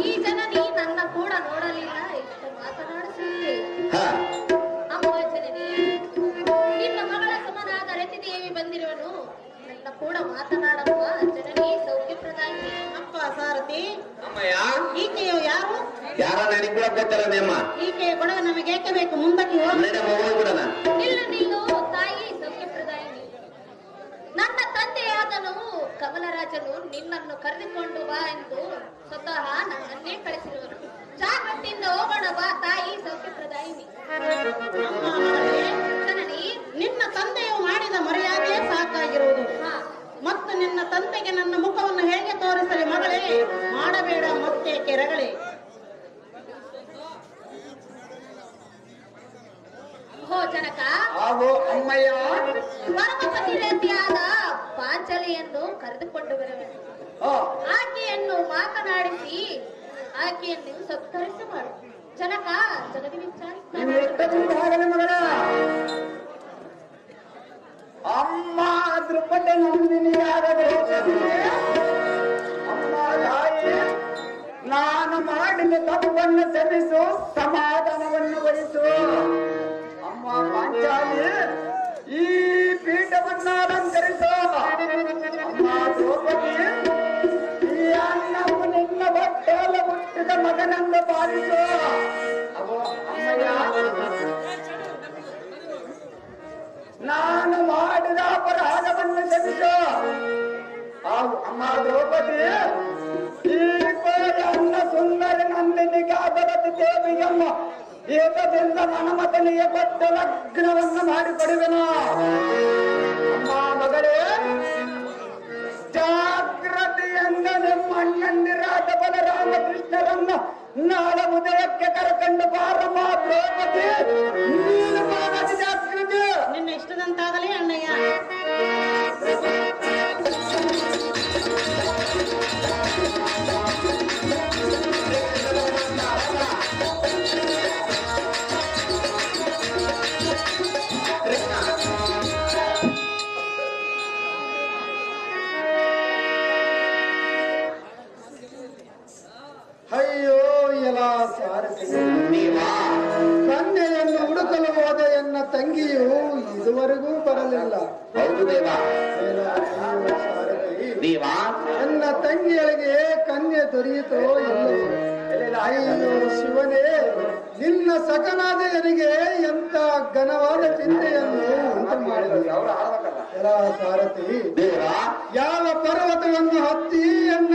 ಈ ಜನನಿ ನನ್ನ ಕೂಡ ನೋಡಲಿಲ್ಲ ಇಷ್ಟು ಮಾತನಾಡಿಸುತ್ತೆ ಹ. ಅಮ್ಮ ಜನನಿ ನಿನ್ನ ಮಗಳ ಸಮನಾದ ರತಿದೇವಿ ಬಂದಿರುವನು ನನ್ನ ಕೂಡ ಮಾತನಾಡಮ್ಮ ಜನನಿ ಸೌಖ್ಯ ಅಪ್ಪ ಸಾರಥಿ. ಈಕೆಯು ಯಾರು? ಯಾರ ನನಗೆ ಕೂಡ ಈಕೆಯ ಕೊಡವೆ ನಮಗೆ ಏಕೆ ಬೇಕು? ಮುಂದಕ್ಕೆ ಹೋಗಿ. ಕಮಲರಾಜನು ನಿನ್ನನ್ನು ಕರೆದುಕೊಂಡು ಬಾ ಎಂದು ಸ್ವತಃ ನನ್ನನ್ನೇ ಕಳಿಸಿರುವನು ಜಾಗ್ರತೆಯಿಂದ ಹೋಗೋಣ ಬಾ ತಾಯಿ ಸೌಖ್ಯಪ್ರದಾಯಿನಿ ಜನನಿ ನಿನ್ನ ತಂದೆಯು ಮಾಡಿದ ಮರ್ಯಾದೆ ಸಾಕಾಗಿರುವುದು. ಮತ್ತು ನಿನ್ನ ತಂದೆಗೆ ನನ್ನ ಮುಖವನ್ನು ಹೇಗೆ ತೋರಿಸಲಿ ಮಗಳೇ? ಮಾಡಬೇಡ ಮತ್ತೆ ಕೆರಗಳೇ. ಹೋ ಜನಕ ಆಗೋ ಪಾಂಚಲಿಯನ್ನು ಕರೆದುಕೊಂಡು ಆ, ಆಕೆಯನ್ನು ಮಾತನಾಡಿಸಿ ಆಕೆಯನ್ನು ಸತ್ಕರಿಸ ಮಾಡು. ಜನಕ ಮಗಳ ಅಮ್ಮ ದೃಪದ ನಂದಿನಿ ಅಮ್ಮ ತಾಯಿ ನಾನು ಮಾಡಿದ ತಪ್ಪನ್ನು ಕ್ಷಮಿಸು ಸಮಾಧಾನವನ್ನು ವಹಿಸು. ಅಮ್ಮ ಪಾಂಚಾಲಿ ಈ ಪೀಠವನ್ನು ಮಗನನ್ನು ಪಾಲಿಸು. ನಾನು ಮಾಡಿದ ಅಪರಾಧವನ್ನು ಕ್ಷಮಿಸೋ. ಅವು ಅಮ್ಮ ದ್ರೌಪದಿ, ಈ ಅನ್ನ ಸುಂದರ ನಂದಿನಿ ಕಾದರತಿ ದೇವಿಯಮ್ಮ. ಏಕದಿಂದ ಮನಮತನಿಗೆ ಕೊಟ್ಟ ಲಗ್ನವನ್ನು ಮಾಡಿಕೊಡುವೆನು. ಅಮ್ಮ ಮಗಳೇ ಅಯ್ಯೋ ನೀವಾ ಕನ್ಯೆಯನ್ನು ಹುಡುಕಲು ಹೋದ ಎನ್ನ ತಂಗಿಯು ಇದುವರೆಗೂ ಬರಲಿಲ್ಲ. ನನ್ನ ತಂಗಿಯಳಿಗೆ ಕನ್ಯೆ ದೊರೆಯಿತೋ ಎಲ್ಲ ಅಯ್ಯೋ ಶಿವನೇ ನಿನ್ನ ಸಕನಾದೆಯರಿಗೆ ಎಂತ ಘನವಾದ ಚಿಂತೆಯನ್ನು ಉಂಟು ಮಾಡಿದ್ರು ಎಲ್ಲ ಸಾರಥಿ. ಯಾವ ಪರ್ವತವನ್ನು ಹತ್ತಿ ಎನ್ನ